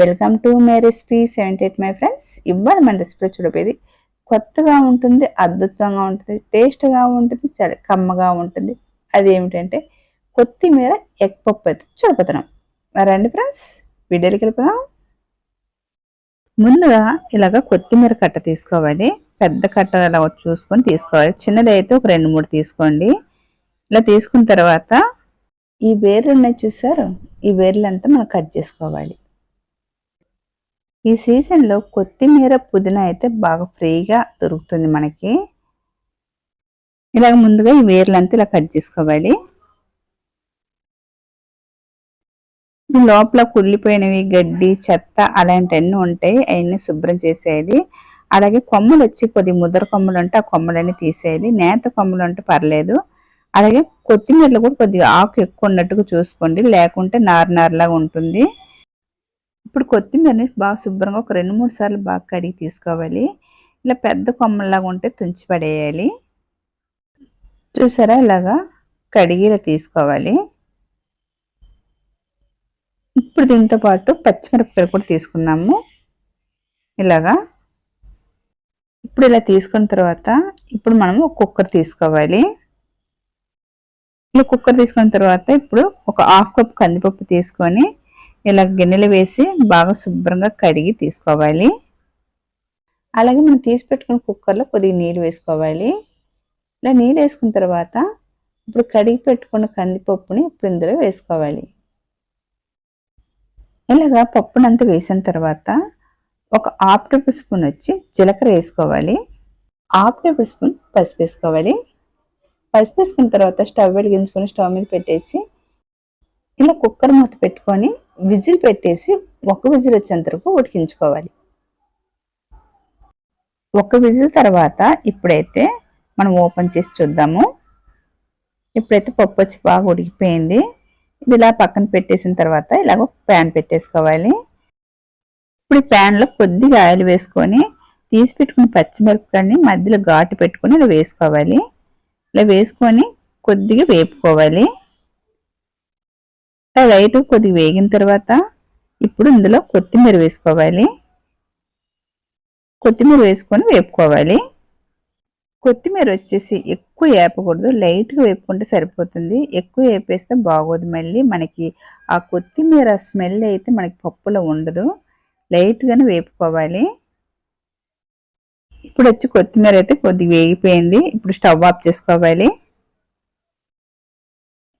Welcome to my recipe seventy eight my friends ఇవ్వాలి మన రెసిపీలో చూడబోయేది. కొత్తగా ఉంటుంది అద్భుతంగా ఉంటుంది టేస్ట్గా ఉంటుంది చాలా కమ్మగా ఉంటుంది. అది ఏమిటంటే కొత్తిమీర ఎగ్ పప్పు అయితే చూడబోతున్నాం రండి ఫ్రెండ్స్ వీడియోకి వెళ్ళిపోదాం. ముందుగా ఇలాగ కొత్తిమీర కట్ట తీసుకోవాలి. పెద్ద కట్ట ఇలా చూసుకొని తీసుకోవాలి. చిన్నది అయితే ఒక రెండు మూడు తీసుకోండి. ఇలా తీసుకున్న తర్వాత ఈ వేర్లు ఉన్నాయి చూసారు. ఈ వేర్లంతా మనం కట్ చేసుకోవాలి. ఈ సీజన్లో కొత్తిమీర పుదీనా అయితే బాగా ఫ్రీగా దొరుకుతుంది మనకి. ఇలాగ ముందుగా ఈ వేర్లంతా ఇలా కట్ చేసుకోవాలి. లోపల కుళ్ళిపోయినవి గడ్డి చెత్త అలాంటివన్నీ ఉంటాయి అవన్నీ శుభ్రం చేసేయాలి. అలాగే కొమ్మలు వచ్చి కొద్ది ముద్ర కొమ్మలు ఉంటే ఆ కొమ్మలన్నీ తీసేయాలి. నేత కొమ్మలు ఉంటే పర్లేదు. అలాగే కొత్తిమీరలో కూడా కొద్దిగా ఆకు ఎక్కువ ఉన్నట్టుగా చూసుకోండి. లేకుంటే నార్ ఉంటుంది. ఇప్పుడు కొత్తిమీరని బాగా శుభ్రంగా ఒక రెండు మూడు సార్లు బాగా కడిగి తీసుకోవాలి. ఇలా పెద్ద కొమ్మల్లాగా ఉంటే తుంచి పడేయాలి. చూసారా? ఇలాగా కడిగి ఇలా తీసుకోవాలి. ఇప్పుడు దీంతో పాటు పచ్చిమిరపకాయలు కూడా తీసుకున్నాము. ఇలాగా ఇప్పుడు ఇలా తీసుకున్న తర్వాత ఇప్పుడు మనము కుక్కర్ తీసుకోవాలి. ఇలా కుక్కర్ తీసుకున్న తర్వాత ఇప్పుడు ఒక హాఫ్ కప్ కందిపప్పు తీసుకొని ఇలా గిన్నెలు వేసి బాగా శుభ్రంగా కడిగి తీసుకోవాలి. అలాగే మనం తీసి పెట్టుకున్న కుక్కర్లో కొద్దిగా నీళ్ళు వేసుకోవాలి. ఇలా నీళ్ళు వేసుకున్న తర్వాత ఇప్పుడు కడిగి పెట్టుకున్న కందిపప్పుని ఇప్పుడు ఇందులో వేసుకోవాలి. ఇలాగా పప్పునంతా వేసిన తర్వాత ఒక హాఫ్ టేబుల్ స్పూన్ వచ్చి జీలకర్ర వేసుకోవాలి. హాఫ్ టేబుల్ స్పూన్ పసుపు వేసుకోవాలి. పసుపు వేసుకున్న తర్వాత స్టవ్ వెలిగించుకొని స్టవ్ మీద పెట్టేసి ఇలా కుక్కర్ మూత పెట్టుకొని విజిల్ పెట్టేసి ఒక విజిల్ వచ్చేంత వరకు ఉడికించుకోవాలి. ఒక విజిల్ తర్వాత ఇప్పుడైతే మనం ఓపెన్ చేసి చూద్దాము. ఇప్పుడైతే పప్పు వచ్చి బాగా ఉడికిపోయింది. ఇది ఇలా పక్కన పెట్టేసిన తర్వాత ఇలాగ ప్యాన్ పెట్టేసుకోవాలి. ఇప్పుడు ఈ ప్యాన్లో కొద్దిగా ఆయిల్ వేసుకొని తీసి పెట్టుకుని పచ్చిమిరపకాయని మధ్యలో ఘాటు పెట్టుకొని ఇలా వేసుకోవాలి. ఇలా వేసుకొని కొద్దిగా వేపుకోవాలి. లైట్ కొద్దిగా వేగిన తర్వాత ఇప్పుడు ఇందులో కొత్తిమీర వేసుకోవాలి. కొత్తిమీర వేసుకొని వేపుకోవాలి. కొత్తిమీర వచ్చేసి ఎక్కువ వేపకూడదు. లైట్గా వేపుకుంటే సరిపోతుంది. ఎక్కువ వేపేస్తే బాగోదు మళ్ళీ. మనకి ఆ కొత్తిమీర స్మెల్ అయితే మనకి పప్పులో ఉండదు. లైట్గానే వేపుకోవాలి. ఇప్పుడు వచ్చి కొత్తిమీర అయితే కొద్దిగా వేగిపోయింది. ఇప్పుడు స్టవ్ ఆఫ్ చేసుకోవాలి.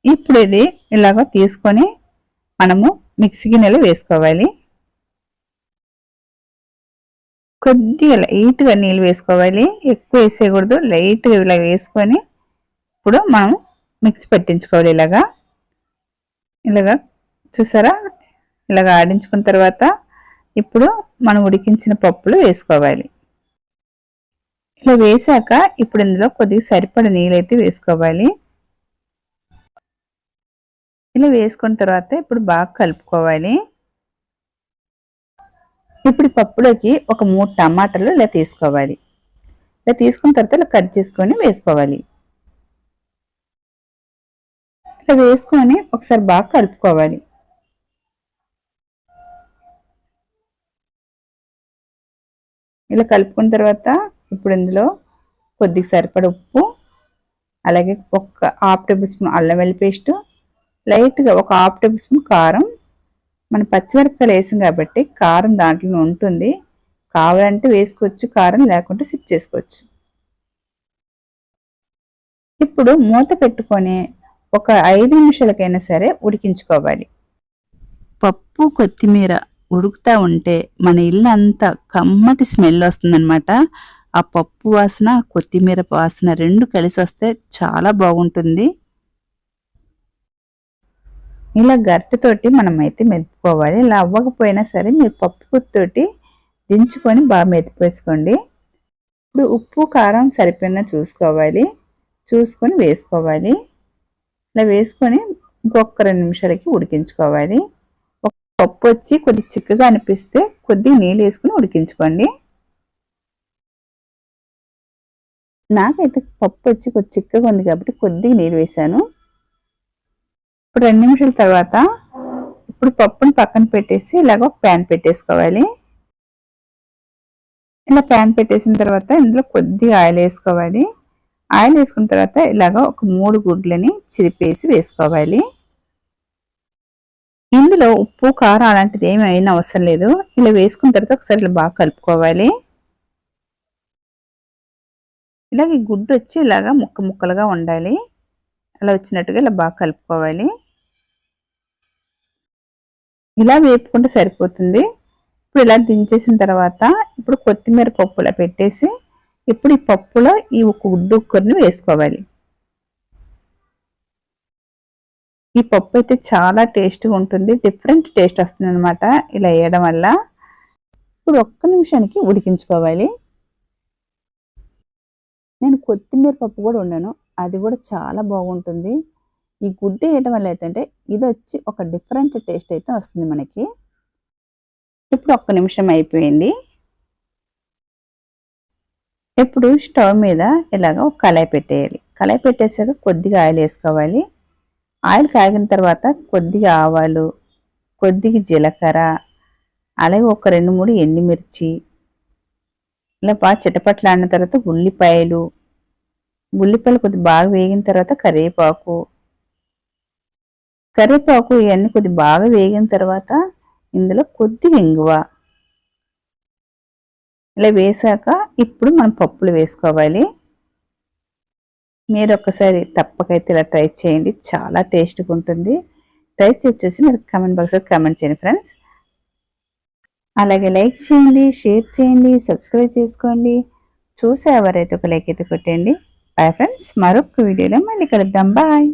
ఇప్పుడు ఇది ఇలాగ తీసుకొని మనము మిక్సీ గిన్నెలో వేసుకోవాలి. కొద్దిగా లైట్గా నీళ్ళు వేసుకోవాలి. ఎక్కువ వేసేయకూడదు. లైట్గా ఇలా వేసుకొని ఇప్పుడు మనం మిక్సీ పట్టించుకోవాలి ఇలాగా. ఇలాగా చూసారా? ఇలాగ ఆడించుకున్న తర్వాత ఇప్పుడు మనం ఉడికించిన పప్పులు వేసుకోవాలి. ఇలా వేసాక ఇప్పుడు ఇందులో కొద్దిగా సరిపడ నీళ్ళైతే వేసుకోవాలి. ఇలా వేసుకున్న తర్వాత ఇప్పుడు బాగా కలుపుకోవాలి. ఇప్పుడు పప్పులోకి ఒక మూడు టమాటాలు ఇలా తీసుకోవాలి. ఇలా తీసుకున్న తర్వాత ఇలా కట్ చేసుకొని వేసుకోవాలి. ఇలా వేసుకొని ఒకసారి బాగా కలుపుకోవాలి. ఇలా కలుపుకున్న తర్వాత ఇప్పుడు ఇందులో కొద్దిగా సరిపడ ఉప్పు అలాగే ఒక హాఫ్ టేబుల్ స్పూన్ అల్లం వెల్లి పేస్టు లైట్గా ఒక హాఫ్ టేబుల్ స్పూన్ కారం. మనం పచ్చిమిరపకాయలు వేసాం కాబట్టి కారం దాంట్లో ఉంటుంది. కావాలంటే వేసుకోవచ్చు కారం లేకుంటే సిట్ చేసుకోవచ్చు. ఇప్పుడు మూత పెట్టుకొని ఒక ఐదు నిమిషాలకైనా సరే ఉడికించుకోవాలి. పప్పు కొత్తిమీర ఉడుకుతూ ఉంటే మన ఇల్లు అంతా కమ్మటి స్మెల్ వస్తుందన్నమాట. ఆ పప్పు వాసన కొత్తిమీర వాసన రెండు కలిసి వస్తే చాలా బాగుంటుంది. ఇలా గరిటెతోటి మనమైతే మెదుపుకోవాలి. ఇలా అవ్వకపోయినా సరే మీరు పప్పు గుత్తోటి దించుకొని బాగా మెదిపేసుకోండి. ఇప్పుడు ఉప్పు కారం సరిపోయినా చూసుకోవాలి. చూసుకొని వేసుకోవాలి. ఇలా వేసుకొని ఇంకొక రెండు నిమిషాలకి ఉడికించుకోవాలి. ఒక పప్పు వచ్చి కొద్ది చిక్కగా అనిపిస్తే కొద్దిగా నీళ్ళు వేసుకుని ఉడికించుకోండి. నాకైతే పప్పు వచ్చి కొద్ది చిక్కగా ఉంది కాబట్టి కొద్దిగా నీళ్ళు వేసాను ఇప్పుడు రెండు నిమిషాల తర్వాత ఇప్పుడు పప్పుని పక్కన పెట్టేసి ఇలాగ ఒక ప్యాన్ పెట్టేసుకోవాలి. ఇలా ప్యాన్ పెట్టేసిన తర్వాత ఇందులో కొద్దిగా ఆయిల్ వేసుకోవాలి. ఆయిల్ వేసుకున్న తర్వాత ఇలాగ ఒక మూడు గుడ్లని చిరిపేసి వేసుకోవాలి. ఇందులో ఉప్పు కారం అలాంటిది ఏమి అయినా అవసరం లేదు. ఇలా వేసుకున్న తర్వాత ఒకసారి ఇలా బాగా కలుపుకోవాలి. ఇలాగ ఈ గుడ్డు వచ్చి ఇలాగా ముక్క ముక్కలుగా ఉండాలి. అలా వచ్చినట్టుగా ఇలా బాగా కలుపుకోవాలి. ఇలా వేపుకుంటే సరిపోతుంది. ఇప్పుడు ఇలా దించేసిన తర్వాత ఇప్పుడు కొత్తిమీర పప్పులా పెట్టేసి ఇప్పుడు ఈ పప్పులో ఈ ఒక గుడ్డుక్కర్ని వేసుకోవాలి. ఈ పప్పు అయితే చాలా టేస్ట్గా ఉంటుంది. డిఫరెంట్ టేస్ట్ వస్తుంది అనమాట ఇలా వేయడం వల్ల. ఇప్పుడు ఒక్క నిమిషానికి ఉడికించుకోవాలి. నేను కొత్తిమీర పప్పు కూడా వండాను. అది కూడా చాలా బాగుంటుంది. ఈ గుడ్డు వేయటం వల్ల ఏంటంటే ఇది వచ్చి ఒక డిఫరెంట్ టేస్ట్ అయితే వస్తుంది మనకి. ఇప్పుడు ఒక్క నిమిషం అయిపోయింది. ఇప్పుడు స్టవ్ మీద ఇలాగ ఒక కళాయి పెట్టేయాలి. కళాయి పెట్టేసాక కొద్దిగా ఆయిల్ వేసుకోవాలి. ఆయిల్ కాగిన తర్వాత కొద్దిగా ఆవాలు కొద్దిగా జీలకర్ర అలాగే ఒక రెండు మూడు ఎండుమిర్చి ఇలా బాగా చిటపట్లాడిన తర్వాత ఉల్లిపాయలు ఉల్లిపాయలు కొద్ది బాగా వేగిన తర్వాత కరివేపాకు. కరివేపాకు ఇవన్నీ కొద్ది బాగా వేగిన తర్వాత ఇందులో కొద్ది ఇంగువ ఇలా వేసాక ఇప్పుడు మనం పప్పులు వేసుకోవాలి. మీరు ఒక్కసారి తప్పకైతే ఇలా ట్రై చేయండి. చాలా టేస్ట్గా ఉంటుంది. ట్రై చేసి చూసి మీరు కమెంట్ బాక్స్లో కమెంట్ చేయండి ఫ్రెండ్స్. అలాగే లైక్ చేయండి షేర్ చేయండి సబ్స్క్రైబ్ చేసుకోండి. చూసే ఎవరైతే ఒక లైక్ అయితే కొట్టండి బాయ్ ఫ్రెండ్స్ మరొక వీడియోలో మళ్ళీ కలుద్దాం. బాయ్